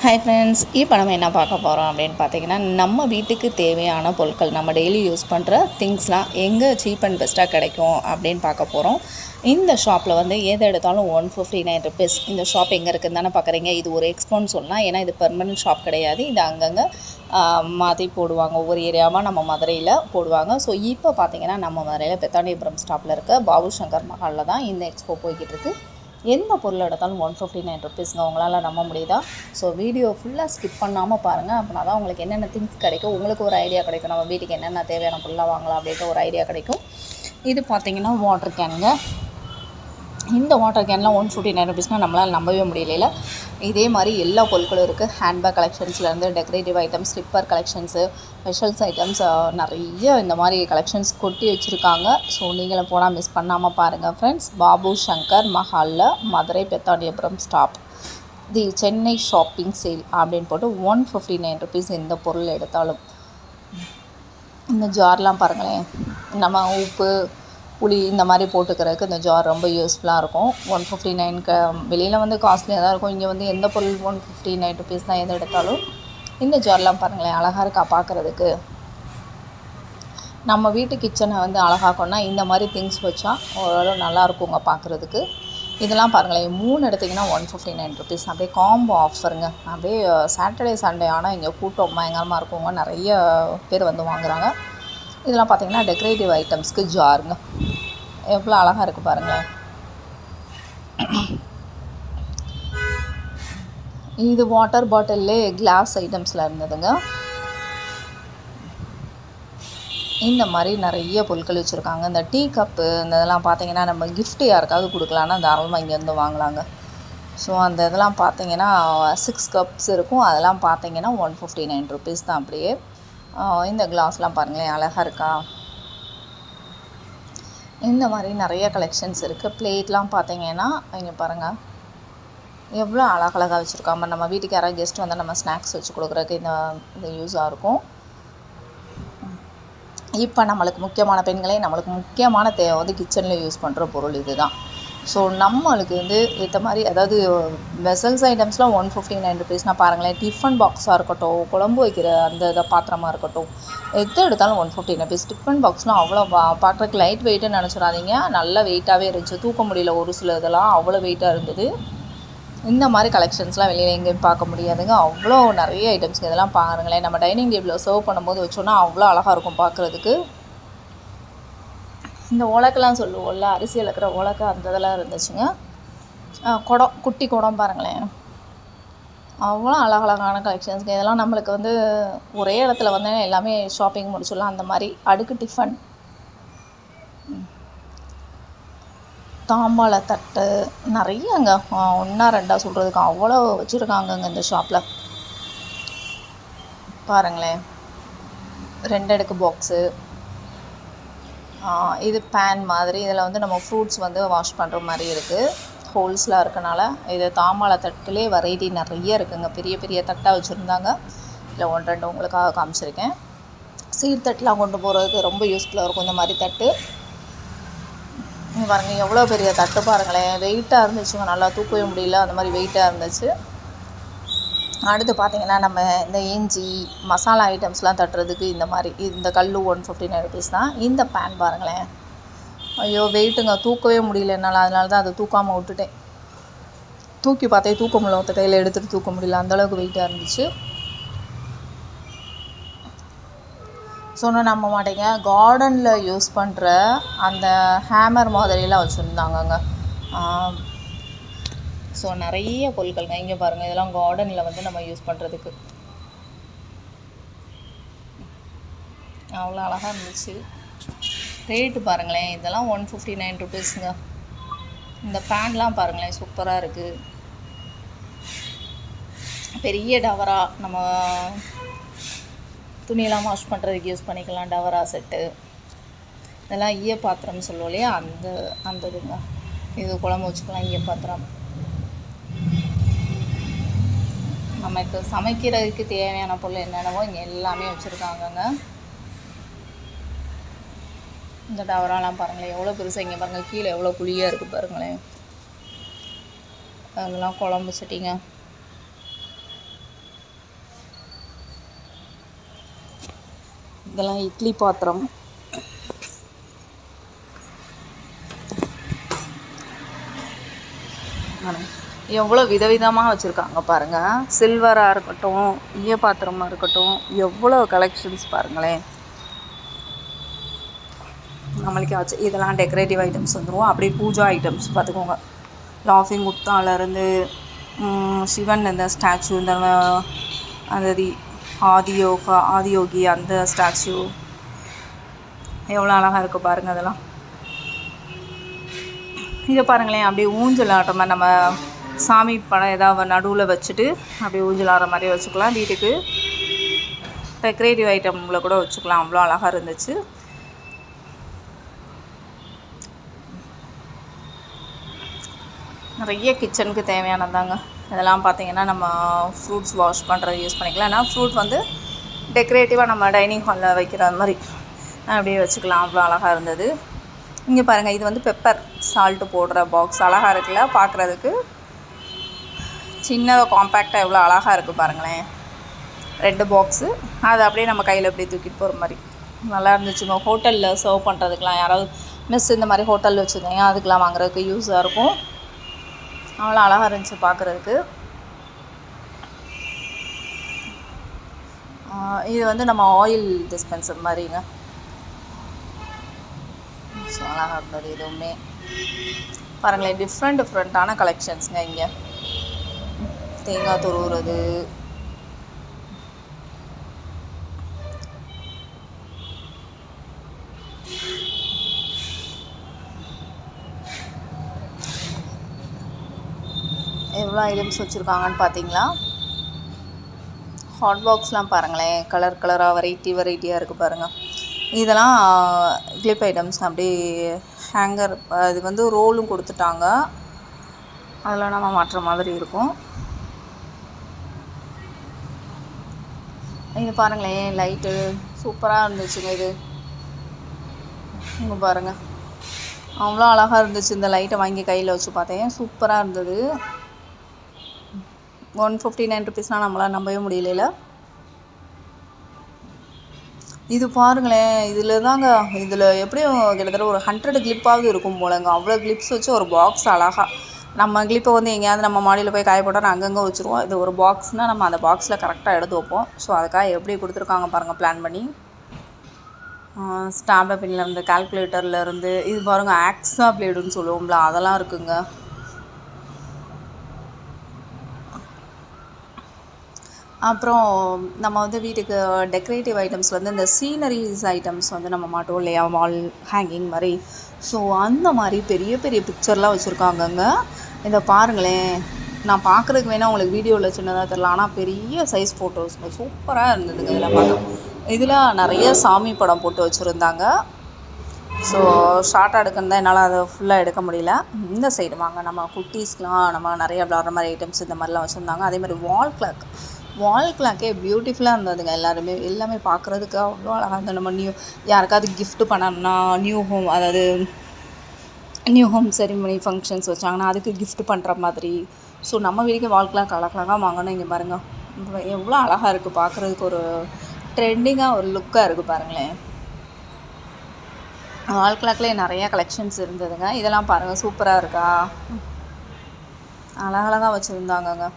Hi friends இப்போ நம்ம என்ன பார்க்க போகிறோம் அப்படின்னு பார்த்தீங்கன்னா நம்ம வீட்டுக்கு தேவையான பொருட்கள் நம்ம டெய்லி யூஸ் பண்ணுற திங்ஸ்லாம் எங்கே சீப் அண்ட் பெஸ்ட்டாக கிடைக்கும் அப்படின்னு பார்க்க போகிறோம் இந்த ஷாப்பில் வந்து எதை எடுத்தாலும் ஒன் ஃபிஃப்டி நைன் ருபீஸ் இந்த ஷாப் எங்கே இருக்குதுன்னு தானே பார்க்குறீங்க. இது ஒரு எக்ஸ்போன்னு சொல்லலாம் ஏன்னா இது பெர்மனன்ட் ஷாப் கிடையாது. இது அங்கங்கே மாற்றி போடுவாங்க. ஒவ்வொரு ஏரியாவாக நம்ம மதுரையில் போடுவாங்க. ஸோ இப்போ பார்த்தீங்கன்னா நம்ம மதுரையில் பெத்தாண்டிபுரம் ஸ்டாப்பில் இருக்க பாபு சங்கர் மஹாலில் தான் இந்த எக்ஸ்போ போய்கிட்டு இருக்குது எந்த பொருள் எடுத்தாலும் ஒன் ஃபிஃப்டி நைன் ருபீஸ்ங்க உங்களால் நம்ப முடியுதா? ஸோ வீடியோ ஃபுல்லாக ஸ்கிப் பண்ணாமல் பாருங்கள் அப்படின்னா தான் உங்களுக்கு என்னென்ன திங்ஸ் கிடைக்கும்? உங்களுக்கு ஒரு ஐடியா கிடைக்கும். நம்ம வீட்டுக்கு என்னென்ன தேவையான பொருளாக வாங்கலாம் அப்படின்ற ஒரு ஐடியா கிடைக்கும். இது பார்த்தீங்கன்னா வாட்டர் கேனுங்க இந்த வாட்டர் கேன்லாம் ஒன் ஃபிஃப்டி நைன் ருபீஸ்னால் நம்மளால் நம்பவே முடியல இதே மாதிரி எல்லா பொருட்களும் இருக்குது handbag கலெக்ஷன்ஸ்லேருந்து decorative items slipper collections specials items நிறைய இந்த மாதிரி கலெக்ஷன்ஸ் கொட்டி வச்சுருக்காங்க. ஸோ நீங்களும் போனால் மிஸ் பண்ணாமல் பாருங்கள் friends Babu Shankar மஹாலில் Madurai Pethaniyapuram stop the Chennai shopping sale அப்படின்னு போட்டு ஒன் ஃபிஃப்டி நைன் ருபீஸ் எந்த பொருள் எடுத்தாலும். இந்த ஜார்லாம் பாருங்களேன். நம்ம உப்பு புளி இந்த மாதிரி போட்டுக்கிறதுக்கு இந்த ஜார் ரொம்ப யூஸ்ஃபுல்லாக இருக்கும். ஒன் ஃபிஃப்டி நைனுக்கு வெளியில் வந்து காஸ்ட்லியாக தான் இருக்கும். இங்கே வந்து எந்த பொருள் ஒன் ஃபிஃப்டி நைன் ருபீஸ் தான் எது எடுத்தாலும் இந்த ஜார்லாம் பாருங்களேன் அழகாக இருக்கா பார்க்குறதுக்கு நம்ம வீட்டு கிச்சனை வந்து அழகாக்கணும்னா இந்த மாதிரி திங்ஸ் வச்சா ஓரளவு நல்லா இருக்குங்க பார்க்குறதுக்கு இதெல்லாம் பாருங்களேன் மூணு எடுத்திங்கன்னா ஒன் ஃபிஃப்டி நைன் ருபீஸ் அப்படியே காம்போ ஆஃபருங்க அப்படியே சாட்டர்டே சண்டே ஆனால் இங்கே கூட்டம் பயங்கரமாக இருக்குங்க. நிறைய பேர் வந்து வாங்குறாங்க. இதெல்லாம் பார்த்தீங்கன்னா டெக்கரேட்டிவ் ஐட்டம்ஸ்க்கு ஜாருங்க எவ்வளோ அழகாக இருக்குது பாருங்களேன் இது வாட்டர் பாட்டில்லே கிளாஸ் ஐட்டம்ஸில் இருந்ததுங்க. இந்த மாதிரி நிறைய பொருட்கள் வச்சுருக்காங்க. இந்த டீ கப்பு இந்த இதெல்லாம் பார்த்தீங்கன்னா நம்ம கிஃப்ட் யாருக்காவது கொடுக்கலான்னா தாராளமாக இங்கேருந்து வாங்கலாங்க. ஸோ அந்த இதெல்லாம் பார்த்தீங்கன்னா சிக்ஸ் கப்ஸ் இருக்கும். அதெல்லாம் பார்த்தீங்கன்னா ஒன் ஃபிஃப்டி நைன் ருபீஸ் தான் அப்படியே. இந்த கிளாஸ்லாம் பாருங்களேன் அழகாக இருக்கா? இந்த மாதிரி நிறைய கலெக்ஷன்ஸ் இருக்குது பிளேட்லாம் பார்த்தீங்கன்னா இங்கே பாருங்கள் எவ்வளோ அழகழகாக வச்சுருக்காம நம்ம வீட்டுக்கு யாராவது கெஸ்ட் வந்தால் நம்ம ஸ்நாக்ஸ் வச்சு கொடுக்குறதுக்கு இந்த இது யூஸாக இருக்கும். இப்போ நம்மளுக்கு முக்கியமான பெண்களே நம்மளுக்கு முக்கியமான தேவை வந்து கிச்சனில் யூஸ் பண்ணுற பொருள் இதுதான். ஸோ நம்மளுக்கு வந்து ஏற்ற மாதிரி அதாவது வெசல்ஸ் ஐட்டம்ஸ்லாம் ஒன் ஃபிஃப்டி நைன் ருபீஸ்னால் பாருங்களேன். டிஃபன் பாக்ஸாக இருக்கட்டும் குழம்பு வைக்கிற அந்த இதை பாத்திரமாக இருக்கட்டும் எது எடுத்தாலும் ஒன் ஃபிஃப்டி ருபீஸ் டிஃபன் பாக்ஸ்லாம் அவ்வளோ பா பார்க்குறதுக்கு லைட் வெயிட்டுன்னு நினச்சிடாதீங்க. நல்ல வெயிட்டாகவே இருந்துச்சு. தூக்க முடியல ஒரு சில இதெல்லாம் அவ்வளோ வெயிட்டாக இருந்தது. இந்த மாதிரி கலெக்ஷன்ஸ்லாம் வெளியில் எங்கேயும் பார்க்க முடியாதுங்க. அவ்வளோ நிறைய ஐட்டம்ஸ் இதெல்லாம் பாருங்களேன். நம்ம டைனிங் டேபிளில் சர்வ் பண்ணும்போது வச்சோன்னா அவ்வளோ அழகாக இருக்கும் பார்க்குறதுக்கு இந்த உலக்கெல்லாம் சொல்லுவோம்ல அரிசி இழக்கிற உலக்க அந்த இதெல்லாம் இருந்துச்சுங்க. குடம் குட்டி குடம் பாருங்களேன். அவ்வளோ அழகழகான கலெக்ஷன்ஸுங்க இதெல்லாம் நம்மளுக்கு வந்து ஒரே இடத்துல வந்து எல்லாமே ஷாப்பிங் முடிச்சிடலாம். அந்த மாதிரி அடுக்கு டிஃபன் தாம்பாள தட்டு நிறையங்க. ஒன்றா ரெண்டா சொல்கிறதுக்கு அவ்வளோ வச்சுருக்காங்கங்க இந்த ஷாப்பில் பாருங்களேன். ரெண்டு அடுக்கு பாக்ஸு இது பேன் மாதிரி. இதில் வந்து நம்ம ஃப்ரூட்ஸ் வந்து வாஷ் பண்ணுற மாதிரி இருக்குது ஹோல்ஸ்லாம் இருக்கனால இது தாம்பாள தட்டுலேயே வெரைட்டி நிறைய இருக்குங்க. பெரிய பெரிய தட்டாக வச்சுருந்தாங்க. இல்லை ஒன்று ரெண்டு உங்களுக்காக காமிச்சிருக்கேன். சீர்தட்டெலாம் கொண்டு போகிறதுக்கு ரொம்ப யூஸ்ஃபுல்லாக இருக்கும் இந்த மாதிரி தட்டு. பாருங்கள் எவ்வளோ பெரிய தட்டு பாருங்களேன். வெயிட்டாக இருந்துச்சுங்க. நல்லா தூக்கவே முடியல. அந்த மாதிரி வெயிட்டாக இருந்துச்சு. அடுத்து பார்த்தீங்கன்னா நம்ம இந்த இஞ்சி மசாலா ஐட்டம்ஸ்லாம் தட்டுறதுக்கு இந்த மாதிரி இந்த கல் ஒன் ஃபிஃப்டி நைன் ருபீஸ் தான். இந்த பேன் பாருங்களேன். ஐயோ வெயிட்டுங்க தூக்கவே முடியல என்னால். அதனால தான் அதை தூக்காமல் விட்டுட்டேன். தூக்கி பார்த்தே தூக்க முடியல ஒருத்த கையில் எடுத்துகிட்டு தூக்க முடியல. அந்தளவுக்கு வெயிட்டாக இருந்துச்சு. சொன்ன நம்ப மாட்டேங்க. கார்டனில் யூஸ் பண்ணுற அந்த ஹேமர் மாதிரிலாம் வச்சுருந்தாங்கங்க. ஸோ நிறைய பொருட்கள்ங்க. இங்கே பாருங்கள் இதெல்லாம் கார்டனில் வந்து நம்ம யூஸ் பண்ணுறதுக்கு அவ்வளோ அழகாக இருந்துச்சு. ரேட்டு பாருங்களேன். இதெல்லாம் ஒன் ஃபிஃப்டி நைன் ருபீஸுங்க இந்த ஃபேன்லாம் பாருங்களேன் சூப்பராக இருக்குது பெரிய டவரா நம்ம துணியெல்லாம் வாஷ் பண்ணுறதுக்கு யூஸ் பண்ணிக்கலாம். டவரா செட்டு இதெல்லாம் ஈய பாத்திரம் சொல்லுவோம் இல்லையா? அந்த அந்த இதுங்க. இது குழம்பு வச்சுக்கலாம் ஈய பாத்திரம். நம்ம இப்போ சமைக்கிறதுக்கு தேவையான பொருள் என்னென்னவோ இங்கே எல்லாமே வச்சுருக்காங்கங்க. இந்த டவரெலாம் பாருங்களேன் எவ்வளோ பெருசாக இங்கே பாருங்கள் கீழே எவ்வளோ குழியாக இருக்குது பாருங்களேன். அதெல்லாம் குழம்பு செட்டிங்க. இதெல்லாம் இட்லி பாத்திரம். எவ்வளோ விதவிதமாக வச்சுருக்காங்க பாருங்கள் சில்வராக இருக்கட்டும் ஈய பாத்திரமாக இருக்கட்டும் எவ்வளோ கலெக்ஷன்ஸ் பாருங்களேன். நம்மளுக்கே ஆச்சு இதெல்லாம் டெக்கரேட்டிவ் ஐட்டம்ஸ் வந்துடும் அப்படியே பூஜா ஐட்டம்ஸ் பார்த்துக்கோங்க. லாஃபிங் முத்தாலேருந்து சிவன் இந்த ஸ்டாச்சு இந்த அந்த தி ஆதியோகா ஆதியோகி அந்த ஸ்டாச்சு எவ்வளோ அழகாக இருக்குது பாருங்கள் அதெல்லாம். இதை பாருங்களேன் அப்படியே ஊஞ்சல் ஆடுற மாதிரி நம்ம சாமி படம் ஏதாவது நடுவில் வச்சுட்டு அப்படியே ஊஞ்சல் ஆடுற மாதிரி வச்சுக்கலாம். வீட்டுக்கு டெக்கரேட்டிவ் ஐட்டமில் கூட வச்சுக்கலாம். அவ்வளோ அழகாக இருந்துச்சு. நிறைய கிச்சனுக்கு தேவையானதாங்க. இதெல்லாம் பார்த்தீங்கன்னா நம்ம ஃப்ரூட்ஸ் வாஷ் பண்ணுறது யூஸ் பண்ணிக்கலாம். ஏன்னா ஃப்ரூட் வந்து டெக்கரேட்டிவாக நம்ம டைனிங் ஹாலில் வைக்கிற மாதிரி அப்படியே வச்சுக்கலாம். அவ்வளோ அழகாக இருந்தது. இங்கே பாருங்கள் இது வந்து பெப்பர் சால்ட்டு போடுற பாக்ஸ் அழகாக இருக்குல்ல பார்க்குறதுக்கு. சின்னதாக காம்பேக்டாக எவ்வளோ அழகாக இருக்குது பாருங்களேன். ரெண்டு பாக்ஸு அதை அப்படியே நம்ம கையில் அப்படியே தூக்கிட்டு போகிற மாதிரி. நல்லா இருந்துச்சுங்க ஹோட்டலில் சர்வ் பண்ணுறதுக்கெலாம் யாராவது மிஸ் இந்த மாதிரி ஹோட்டலில் வச்சுருந்தீங்க அதுக்கெலாம் வாங்குறதுக்கு யூஸாக இருக்கும். அவ்வளோ அழகாக இருந்துச்சு பார்க்குறதுக்கு இது வந்து நம்ம ஆயில் டிஸ்பென்சர் மாதிரிங்க. ஸோ அழகாக இருந்தது. எதுவுமே பாருங்களேன் டிஃப்ரெண்ட் டிஃப்ரெண்ட்டான கலெக்ஷன்ஸுங்க இங்கே. தேங்காய் துருவுறது. எவ்வளோ ஐட்டம்ஸ் வச்சுருக்காங்கன்னு பார்த்தீங்களா? ஹாட் பாக்ஸ்லாம் பாருங்களேன். கலர் கலராக வெரைட்டி வெரைட்டியாக இருக்குது பாருங்கள் இதெல்லாம் கிளிப் ஐட்டம்ஸ் அப்படியே ஹேங்கர் இது வந்து ரோலும் கொடுத்துட்டாங்க. அதில் நம்ம மாட்டுற மாதிரி இருக்கும். இது பாருங்களேன் லைட்டு சூப்பராக இருந்துச்சுங்க இது. இங்கே பாருங்கள் அவ்வளோ அழகாக இருந்துச்சு இந்த லைட்டை வாங்கி கையில் வச்சு பார்த்தேன். சூப்பராக இருந்தது. ஒன் ஃபிஃப்டி நைன் ருபீஸ்னால் நம்மளால் நம்பவே முடியல இது பாருங்களேன் இதில் தாங்க இதில் எப்படியும் கிட்டத்தட்ட ஒரு ஹண்ட்ரட் கிளிப்பாவது இருக்கும் போலங்க. அவ்வளோ கிளிப்ஸ் வச்சு ஒரு பாக்ஸ் அழகாக நம்ம கிளிப்பை வந்து எங்கேயாவது நம்ம மாடியில் போய் காய போட்டால் அங்கங்கே வச்சுருவோம். இது ஒரு பாக்ஸ்னால் நம்ம அந்த பாக்ஸில் கரெக்டாக எடுத்து வைப்போம். ஸோ அதுக்காக எப்படி கொடுத்துருக்காங்க பாருங்கள் பிளான் பண்ணி. ஸ்டாம்ப் பின்னில் இருந்து கால்குலேட்டரில் இருந்து இது பாருங்கள் ஆக்ஸா பிளேடுன்னு சொல்லுவோம்ல அதெல்லாம் இருக்குங்க. அப்புறம் நம்ம வந்து வீட்டுக்கு டெக்கரேட்டிவ் ஐட்டம்ஸ் வந்து இந்த சீனரிஸ் ஐட்டம்ஸ் வந்து நம்ம மாட்டோம் இல்லையா? வால் ஹேங்கிங் மாதிரி. ஸோ அந்த மாதிரி பெரிய பெரிய பிக்சர்லாம் வச்சுருக்காங்கங்க. இதை பாருங்களேன். நான் பார்க்குறதுக்கு வேணால் உங்களுக்கு வீடியோவில் சின்னதாக தெரில ஆனால் பெரிய சைஸ் ஃபோட்டோஸ் சூப்பராக இருந்ததுங்க இதில் பார்க்க. இதில் நிறைய சாமி படம் போட்டு வச்சுருந்தாங்க. ஸோ ஷார்ட்டாக எடுக்கணும் தான் என்னால் அதை ஃபுல்லாக எடுக்க முடியல. இந்த சைடு வாங்க. நம்ம குட்டீஸ்க்கெலாம் நம்ம நிறைய விளாட்ற மாதிரி ஐட்டம்ஸ் இந்த மாதிரிலாம் வச்சுருந்தாங்க. அதே மாதிரி வால் கிளாக் வால் கிளாக்கே பியூட்டிஃபுல்லாக இருந்ததுங்க எல்லாருமே. எல்லாமே பார்க்குறதுக்கு அவ்வளோ அழகாக இருந்தது. நம்ம நியூ யாருக்காவது கிஃப்ட் பண்ணணும்னா நியூ ஹோம் அதாவது நியூ ஹோம் செரிமனி ஃபங்க்ஷன்ஸ் வச்சாங்கன்னா அதுக்கு கிஃப்ட் பண்ணுற மாதிரி. ஸோ நம்ம வீட்டுக்கு வால் கிளாக் அழகழகாக வாங்கணும் இங்கே பாருங்கள் எவ்வளோ அழகாக இருக்குது பார்க்குறதுக்கு ஒரு ட்ரெண்டிங்காக ஒரு லுக்காக இருக்குது பாருங்களேன். வால் கிளாக்லேயே நிறையா கலெக்ஷன்ஸ் இருந்ததுங்க. இதெல்லாம் பாருங்கள் சூப்பராக இருக்கா? அழகழகாக வச்சுருந்தாங்கங்க.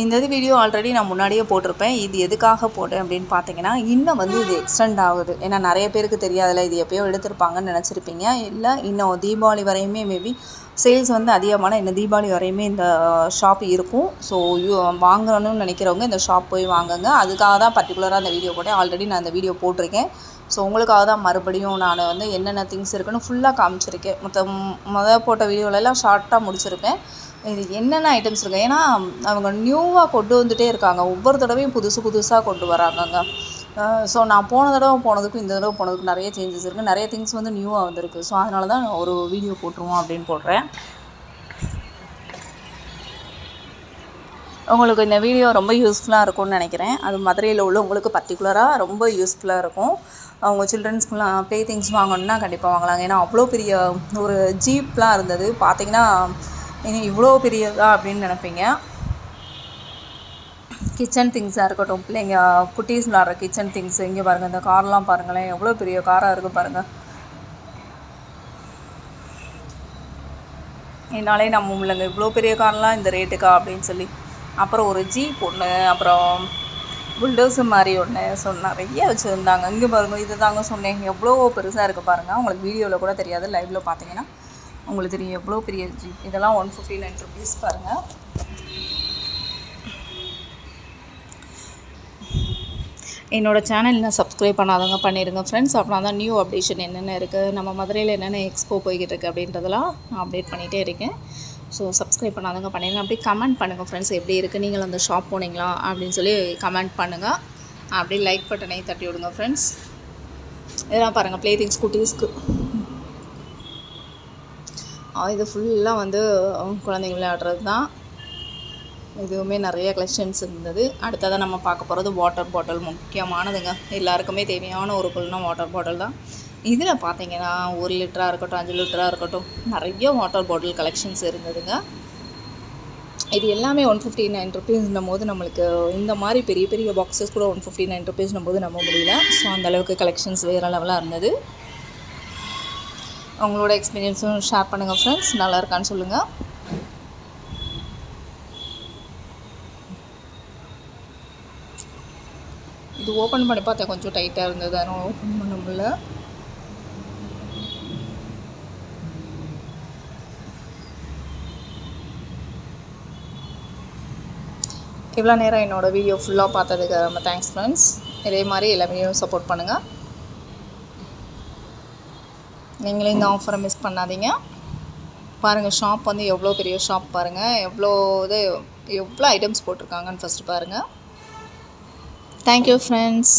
இந்த இது வீடியோ ஆல்ரெடி நான் முன்னாடியே போட்டிருப்பேன். இது எதுக்காக போட்டேன் அப்படின்னு பார்த்தீங்கன்னா இன்னும் வந்து இது எக்ஸ்டெண்ட் ஆகுது. ஏன்னா நிறைய பேருக்கு தெரியாதுல இது எப்போயோ எடுத்திருப்பாங்கன்னு நினச்சிருப்பீங்க. இல்லை இன்னும் தீபாவளி வரையுமே மேபி சேல்ஸ் வந்து அதிகமான இன்னும் தீபாவளி வரையுமே இந்த ஷாப் இருக்கும். ஸோ வாங்கணும்னு நினைக்கிறவங்க இந்த ஷாப் போய் வாங்குங்க. அதுக்காக தான் பர்டிகுலராக அந்த வீடியோ போட்டேன். ஆல்ரெடி நான் அந்த வீடியோ போட்டிருக்கேன். ஸோ உங்களுக்காக தான் மறுபடியும் நான் வந்து என்னென்ன திங்ஸ் இருக்குன்னு ஃபுல்லாக காமிச்சிருக்கேன். மொத்த மொதல் போட்ட வீடியோலலாம் ஷார்ட்டாக முடிச்சிருப்பேன். இது என்னென்ன ஐட்டம்ஸ் இருக்கு? ஏன்னா அவங்க நியூவாக கொண்டு வந்துகிட்டே இருக்காங்க. ஒவ்வொரு தடவையும் புதுசு புதுசாக கொண்டு வராங்கங்க. ஸோ நான் போன தடவை போனதுக்கும் இந்த தடவை போனதுக்கும் நிறைய சேஞ்சஸ் இருக்குது நிறைய திங்ஸ் வந்து நியூவாக வந்திருக்கு. ஸோ அதனால தான் ஒரு வீடியோ போட்டுருவோம் அப்படின்னு போடுறேன். உங்களுக்கு இந்த வீடியோ ரொம்ப யூஸ்ஃபுல்லாக இருக்கும்னு நினைக்கிறேன். அது மதுரையில் உள்ளவங்களுக்கு பர்டிகுலராக ரொம்ப யூஸ்ஃபுல்லாக இருக்கும். அவங்க சில்ட்ரன்ஸ்க்குலாம் ப்ளே திங்ஸ் வாங்கணுன்னா கண்டிப்பாக வாங்கலாங்க ஏன்னா அவ்வளோ பெரிய ஒரு ஜீப்லாம் இருந்தது. பார்த்தீங்கன்னா இனி இவ்வளோ பெரியதா அப்படின்னு நினைப்பீங்க. கிச்சன் திங்ஸாக இருக்கட்டும். பிள்ளைங்க குட்டீஸ் விளாட்ற கிச்சன் திங்ஸ் இங்கே பாருங்கள் இந்த கார்லாம் பாருங்களேன். எவ்வளோ பெரிய காராக இருக்குது பாருங்கள் என்னாலே நம்ம முடியலங்க. இவ்வளோ பெரிய கார்லாம் இந்த ரேட்டுக்கா அப்படின்னு சொல்லி. அப்புறம் ஒரு ஜீப் ஒன்று அப்புறம் புல்டோஸு மாதிரி ஒன்று ஸோ நிறைய வச்சுருந்தாங்க. இங்கே பாருங்கள் இது தாங்க சொன்னேன். எவ்வளோ பெருசாக இருக்குது பாருங்கள் உங்களுக்கு வீடியோவில் கூட தெரியாது. லைவில் பார்த்தீங்கன்னா உங்களுக்கு தெரியும். எவ்வளோ பெரிய ஜீப். இதெல்லாம் ஒன் ஃபிஃப்டி நைன் ருபீஸ் பாருங்கள் என்னோடய சேனல் இன்னும் சப்ஸ்கிரைப் பண்ணாதவங்க பண்ணிடுங்க ஃப்ரெண்ட்ஸ் அப்படின்னா தான் நியூ அப்டேஷன் என்னென்ன இருக்குது நம்ம மதுரையில் என்னென்ன எக்ஸ்போ போய்கிட்டு இருக்குது அப்படின்றதெல்லாம் நான் அப்டேட் பண்ணிகிட்டே இருக்கேன். ஸோ சப்ஸ்கிரைப் பண்ணாதவங்க பண்ணிடுங்க அப்படியே கமெண்ட் பண்ணுங்கள் ஃப்ரெண்ட்ஸ் எப்படி இருக்குது நீங்கள் அந்த ஷாப் போனீங்களா? அப்படின்னு சொல்லி கமெண்ட் பண்ணுங்கள் அப்படியே லைக் பட்டனை தட்டி விடுங்க ஃப்ரெண்ட்ஸ் இதெல்லாம் பாருங்கள் ப்ளே திங்ஸ் குட்டீஸ்க்கு இது ஃபுல்லாக வந்து குழந்தைங்க விளையாடுறது தான் இதுவுமே நிறைய கலெக்ஷன்ஸ் இருந்தது. அடுத்ததாக நம்ம பார்க்க போகிறது வாட்டர் பாட்டில் முக்கியமானதுங்க. எல்லாருக்குமே தேவையான ஒரு பொருள்னா வாட்டர் பாட்டில் தான். இதில் பார்த்தீங்கன்னா ஒரு லிட்டராக இருக்கட்டும் அஞ்சு லிட்டராக இருக்கட்டும் நிறைய வாட்டர் பாட்டில் கலெக்ஷன்ஸ் இருந்ததுங்க. இது எல்லாமே ஒன் ஃபிஃப்டி நைன் ருபீஸ்னும் போது நம்மளுக்கு இந்த மாதிரி பெரிய பெரிய பாக்ஸஸ் கூட ஒன் ஃபிஃப்டி நைன் ருபீஸ்னும் போது நம்ப முடியல. ஸோ அந்தளவுக்கு கலெக்ஷன்ஸ் வேறு லெவலாக இருந்தது. உங்களோட எக்ஸ்பீரியன்ஸும் ஷேர் பண்ணுங்கள் ஃப்ரெண்ட்ஸ் நல்லா இருக்கான்னு சொல்லுங்கள் இது ஓப்பன் பண்ணி பார்த்தேன். கொஞ்சம் டைட்டாக இருந்தது. அதனால் ஓப்பன் பண்ண முடியல. இவ்வளோ நேரம் என்னோடய வீடியோ ஃபுல்லாக பார்த்ததுக்கு ரொம்ப தேங்க்ஸ் ஃப்ரெண்ட்ஸ் இதே மாதிரி எல்லா சப்போர்ட் பண்ணுங்கள் நீங்களும் இந்த ஆஃபரை மிஸ் பண்ணாதீங்க. பாருங்கள் ஷாப் வந்து எவ்வளோ பெரிய ஷாப் பாருங்கள் எவ்வளோ இது எவ்வளோ ஐட்டம்ஸ் போட்டிருக்காங்கன்னு ஃபஸ்ட்டு பாருங்கள் தேங்க்யூ ஃப்ரெண்ட்ஸ்